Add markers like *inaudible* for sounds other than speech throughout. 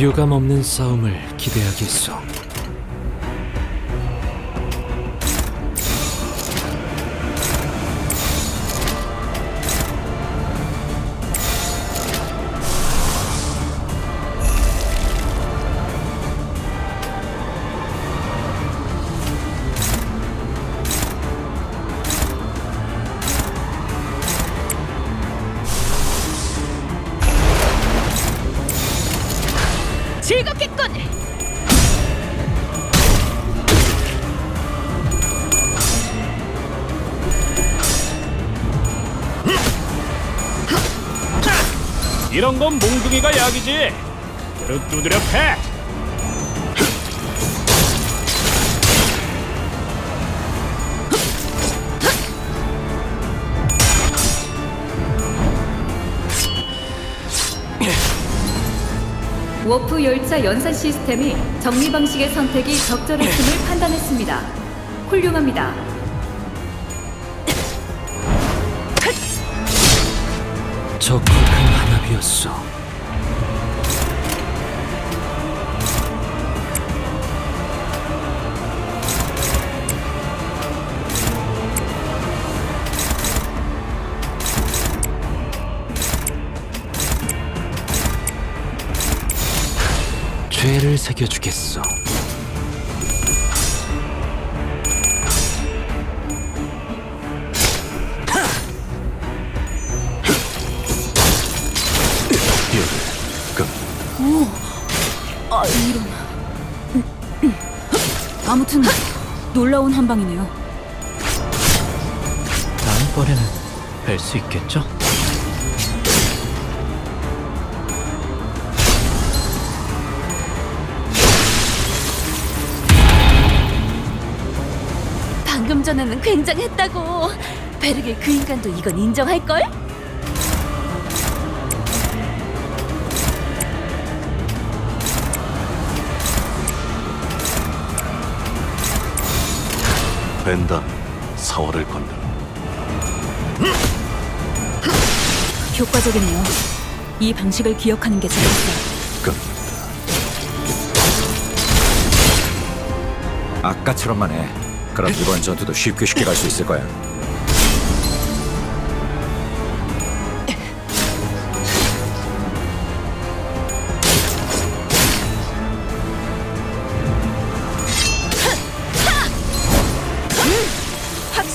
유감 없는 싸움을 기대하겠소. 즐겁겠군. 이런 건 몽둥이가 약이지. 그릇 두드려 패. 워프 열차 연산 시스템이 정리 방식의 선택이 적절했음을 *laughs* 판단했습니다. 훌륭합니다. 저큰 한압이었어. 새겨주겠어. 아 이런. 아무튼 놀라운 한 방이네요. 다음번에는 뵐 수 있겠죠? 방금 전에는 굉장했다고. 베르길 그 인간도 이건 인정할 걸? 벤다 사월을 건다. 효과적이네요. 이 방식을 기억하는 게 좋겠어요. 끝. 아까처럼만 해. 그럼 이번 전투도 쉽게 쉽게 갈 수 있을 거야.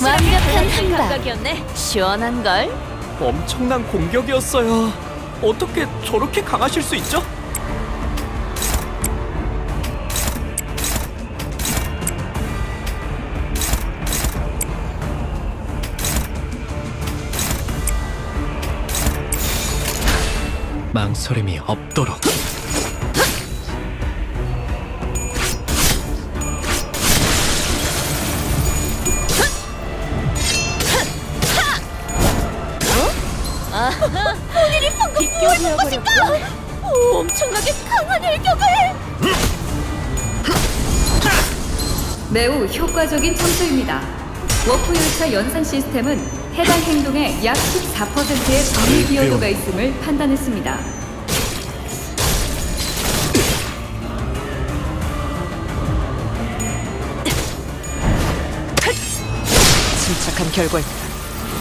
완벽한 감각이었네. 시원한 걸. 엄청난 공격이었어요. 어떻게 저렇게 강하실 수 있죠? 망설임이 없도록. 비껴버렸고. 오, 엄청나게 강한 일격을. 매우 효과적인 청소입니다. 워프 열차 연산 시스템은 해당 행동의 약 14%의 범위 기여도가 있음을 판단했습니다. 침착한 결과.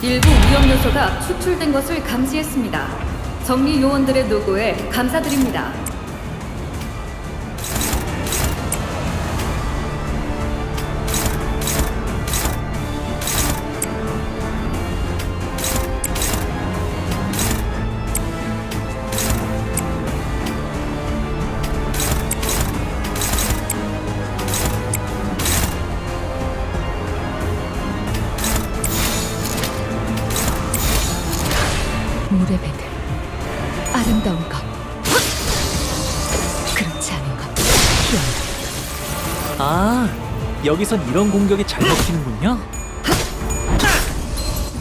일부 위험 요소가 추출된 것을 감지했습니다. 정리 요원들의 노고에 감사드립니다. 아, 여기선 이런 공격이 잘 먹히는군요.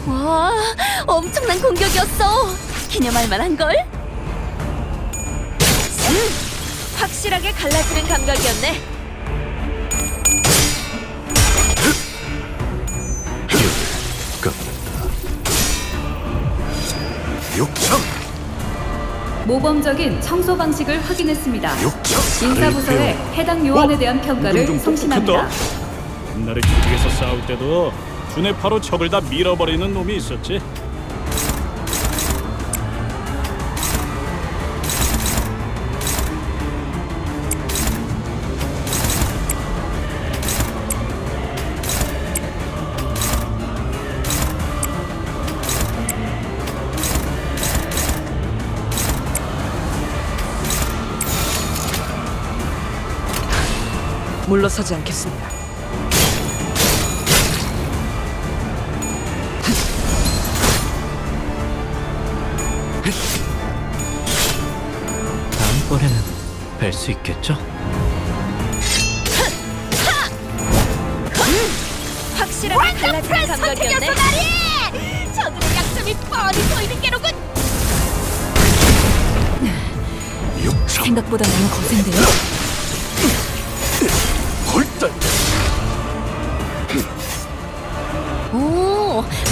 와, 엄청난 공격이었어. 기념할 만한 걸. 음, 확실하게 갈라지는 감각이었네. 모범적인 청소 방식을 확인했습니다. 육청 인사부서에 해당 요원에 대한 평가를 어? 똑똑하다. 옛날에 조직에서 싸울 때도 두뇌파로 적을 다 밀어버리는 놈이 있었지. 물러서지 않겠습니다. 다음번에는 뵐 수 있겠죠? 확실하게 달라지는 감각이었네. 저들의 약점이 뻔히 보이는 게로군. 생각보다 너무 거센데요.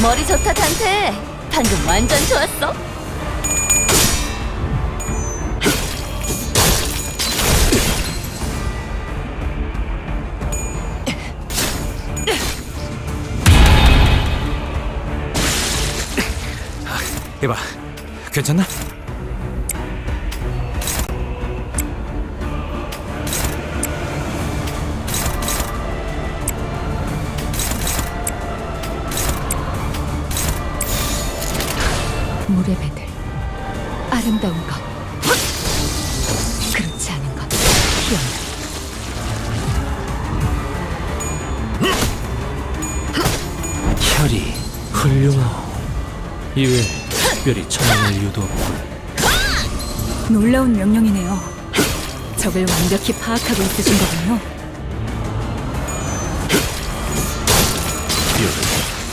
머리 좋다 단테. 방금 완전 좋았어. 이봐, 괜찮나? 이외에 특별히 처형할 이유도 없고 놀라운 명령이네요. 적을 완벽히 파악하고 있으신 거군요. 피어를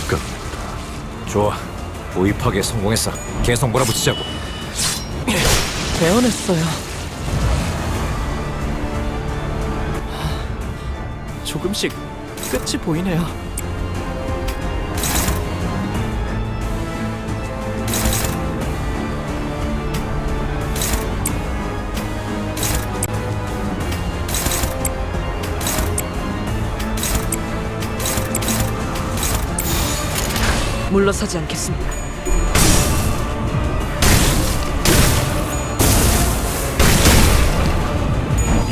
끝 좋아. 도입하기에 성공했어. 계속 몰아붙이자고. 배워냈어요. 조금씩 끝이 보이네요. 물러서지 않겠습니다.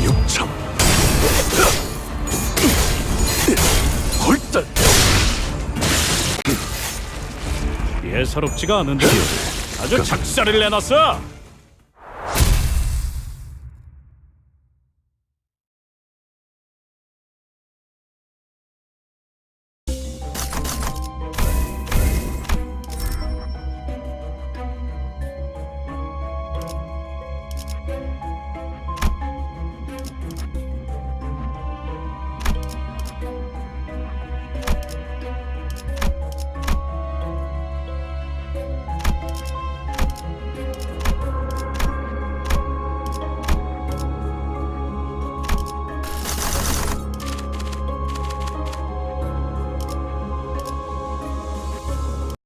육청 홀딱 예사롭지가 않은데 아주 작살을 내놨어.